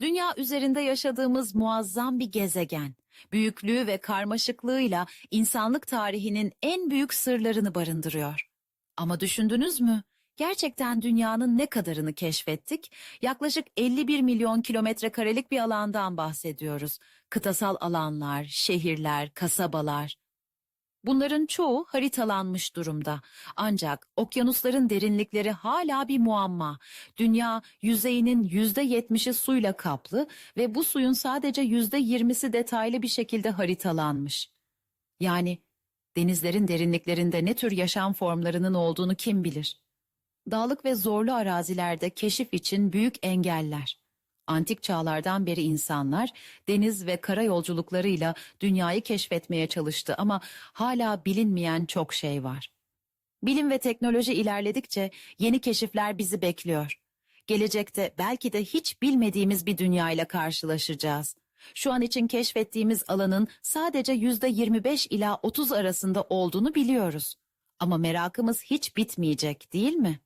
Dünya üzerinde yaşadığımız muazzam bir gezegen. Büyüklüğü ve karmaşıklığıyla insanlık tarihinin en büyük sırlarını barındırıyor. Ama düşündünüz mü? Gerçekten dünyanın ne kadarını keşfettik? Yaklaşık 51 milyon kilometre karelik bir alandan bahsediyoruz. Kıtasal alanlar, şehirler, kasabalar. Bunların çoğu haritalanmış durumda. Ancak okyanusların derinlikleri hala bir muamma. Dünya yüzeyinin yüzde yetmişi suyla kaplı ve bu suyun sadece yüzde yirmisi detaylı bir şekilde haritalanmış. Yani denizlerin derinliklerinde ne tür yaşam formlarının olduğunu kim bilir? Dağlık ve zorlu arazilerde keşif için büyük engeller. Antik çağlardan beri insanlar deniz ve kara yolculuklarıyla dünyayı keşfetmeye çalıştı ama hala bilinmeyen çok şey var. Bilim ve teknoloji ilerledikçe yeni keşifler bizi bekliyor. Gelecekte belki de hiç bilmediğimiz bir dünyayla karşılaşacağız. Şu an için keşfettiğimiz alanın sadece yüzde 25 ila 30 arasında olduğunu biliyoruz. Ama merakımız hiç bitmeyecek değil mi?